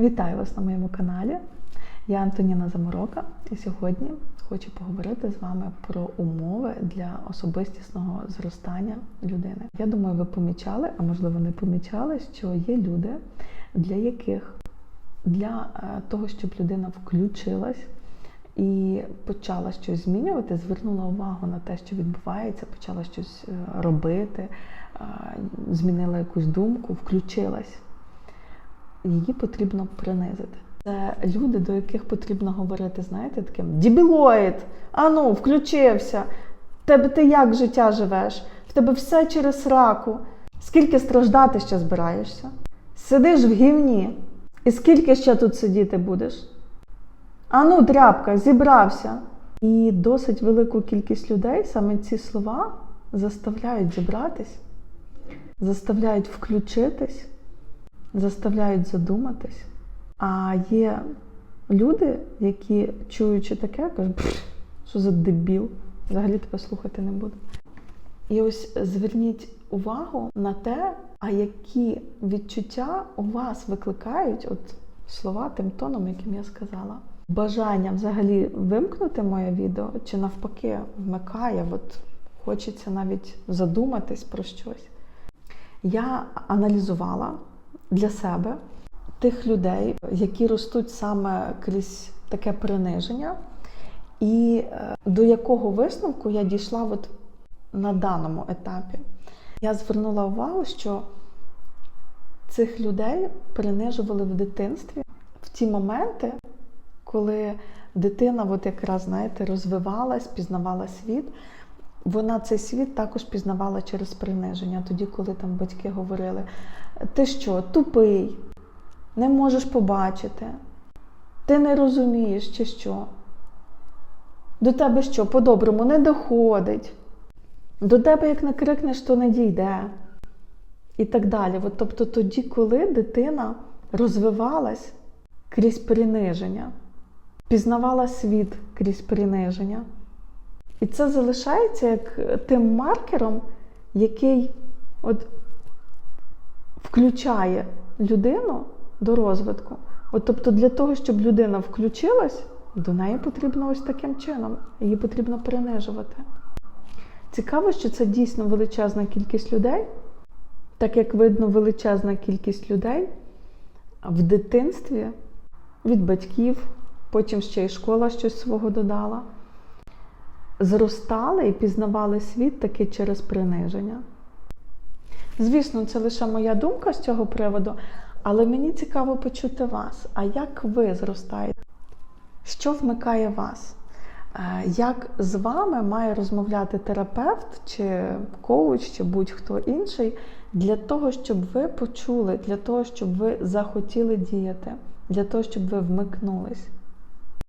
Вітаю вас на моєму каналі. Я Антоніна Заморока, і сьогодні хочу поговорити з вами про умови для особистісного зростання людини. Я думаю, ви помічали, а можливо не помічали, що є люди, для яких для е, того, щоб людина включилась і почала щось змінювати, звернула увагу на те, що відбувається, почала щось е, робити, е, змінила якусь думку, включилась її потрібно принизити. Це люди, до яких потрібно говорити, знаєте, таким дібілоїд, ану, включився. Тебе ти як життя живеш? В тебе все через раку. Скільки страждати ще збираєшся? Сидиш в гівні. І скільки ще тут сидіти будеш? Ану, дрябка, зібрався. І досить велику кількість людей саме ці слова заставляють зібратись, заставляють включитись заставляють задуматись. А є люди, які, чуючи таке, кажуть, що за дебіл, взагалі тебе слухати не буду. І ось зверніть увагу на те, а які відчуття у вас викликають от слова тим тоном, яким я сказала. Бажання взагалі вимкнути моє відео, чи навпаки вмикає, от хочеться навіть задуматись про щось. Я аналізувала для себе тих людей, які ростуть саме крізь таке приниження, і е, до якого висновку я дійшла от на даному етапі. Я звернула увагу, що цих людей принижували в дитинстві в ті моменти, коли дитина, от якраз знаєте, розвивалась, пізнавала світ. Вона цей світ також пізнавала через приниження, тоді, коли там батьки говорили: ти що, тупий, не можеш побачити, ти не розумієш, чи що. До тебе що, по-доброму не доходить. До тебе, як не крикнеш, то не дійде. І так далі. От, тобто тоді, коли дитина розвивалась крізь приниження, пізнавала світ крізь приниження. І це залишається як тим маркером, який от включає людину до розвитку. От, Тобто, для того, щоб людина включилась, до неї потрібно ось таким чином. Її потрібно принижувати. Цікаво, що це дійсно величезна кількість людей, так як видно, величезна кількість людей в дитинстві від батьків, потім ще й школа щось свого додала зростали і пізнавали світ таки через приниження. Звісно, це лише моя думка з цього приводу, але мені цікаво почути вас. А як ви зростаєте? Що вмикає вас? Е, як з вами має розмовляти терапевт, чи коуч, чи будь-хто інший, для того, щоб ви почули, для того, щоб ви захотіли діяти, для того, щоб ви вмикнулись?